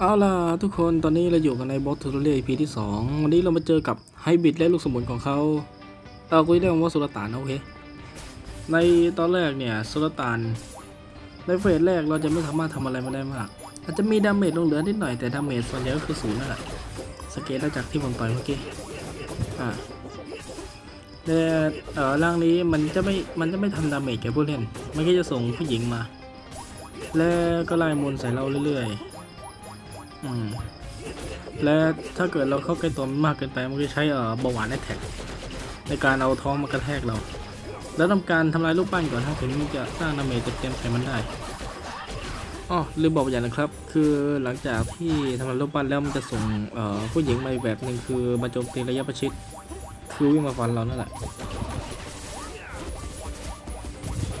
เอาล่ะทุกคนตอนนี้เราอยู่กันในบอสทูเรีย EP ที่ 2 วันนี้เรามาเจอกับไฮบิดและลูกสมุนของเขาเราคุยเรื่องว่าสุลต่านนะโอเค ในตอนแรกเนี่ยสุลต่านในเฟสแรกเราจะไม่สามารถทำอะไรมาได้มาก อาจจะมีดาเมจลงเหลือนิดหน่อยแต่ดาเมจส่วนใหญ่ก็คือศูนย์นั่นแหละสเกตจากที่ผมต่อยเมื่อกี้อ่าแต่เออร่างนี้มันจะไม่มันจะไม่ทำดาเมจแก่ผู้เล่นมันก็จะส่งผู้หญิงมา แล้วก็ไล่มนใส่เราเรื่อยๆ อืมและถ้าเกิดเราเข้าใกล้ตัวมันมากเกินไปมันก็ใช้เอ่อเบาหวานแท็กในการเอาท้องมากระแทกเรา แล้วทำการทำลายลูกปั้นก่อนถ้าถึงจะสร้างดาเมจเต็มๆใส่มันได้อ๋อลืมบอกไปอย่างนะครับ คือหลังจากที่ทำลายลูกปั้นแล้วมันจะส่งผู้หญิงมาแบบหนึ่งคือมาโจมตีระยะประชิดคือวิ่งมาฟันเรานั่นแหละ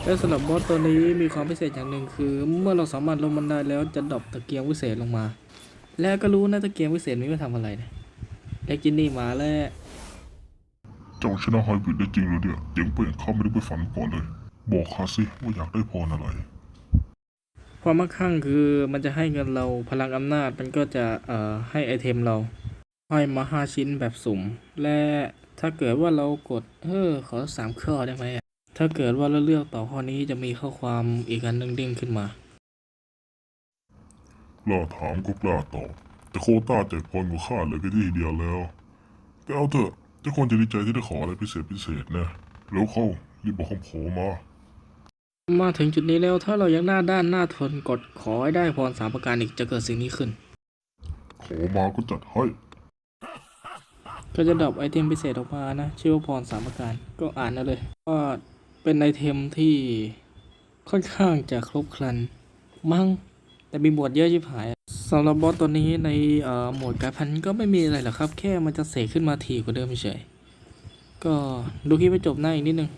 และสำหรับบอสตัวนี้มีความพิเศษอย่างหนึ่งคือ เมื่อเราสามารถลงมันได้แล้วจะดรอปตะเกียงวิเศษลงมา และก็รู้นะตะเกียงวิเศษนี้มาทำอะไรนะเล็กจินนี่มาแล้ว เจ้าชนะไฮบริดได้จริงหรือเนี่ยเจ๋งเป่งข้าไม่ได้ไปฝันก่อนเลย บอกข้าสิว่าอยากได้พรอะไร ความมั่งคั่งคือมันจะให้เงินเราพลังอำนาจมันก็จะเอ่อให้ไอเทมเรา ให้มาห้าชิ้นแบบสุ่ม และถ้าเกิดว่าเรากดเออขอสามข้อได้ไหมอะถ้าเกิดว่าเราเลือกต่อข้อนี้จะมีข้อความอีกอันหนึงเด้งขึ้นมา กล้าถามก็กล้าตอบ แต่โควต้าแจกพรของข้าเหลือแค่ที่เดียวแล้วแต่เอาเถอะทุกคนจะดีใจที่ได้ขออะไรพิเศษพิเศษนะแล้วเข้ารีบบอกคำขอมา มาถึงจุดนี้แล้วถ้าเรายังหน้าด้านหน้าทนกดขอให้ได้พรสามประการอีกจะเกิดสิ่งนี้ขึ้น ขอมาก็จัดให้ก็จะดรอปไอเทมพิเศษออกมานะชื่อว่าพรสามประการก็อ่านเอาเลยว่าเป็นไอเทมที่ค่อนข้างจะครบครัน มั้ง แต่มีหมวดเยอะชิบหายสำหรับบอสตัวนี้ในโหมวดการพันก็ไม่มีอะไรหรอกครับ แค่มันจะเสกขึ้นมาถี่กว่าเดิมเฉยก็ดูคลิปไปจบหน้าอีกนิดนึง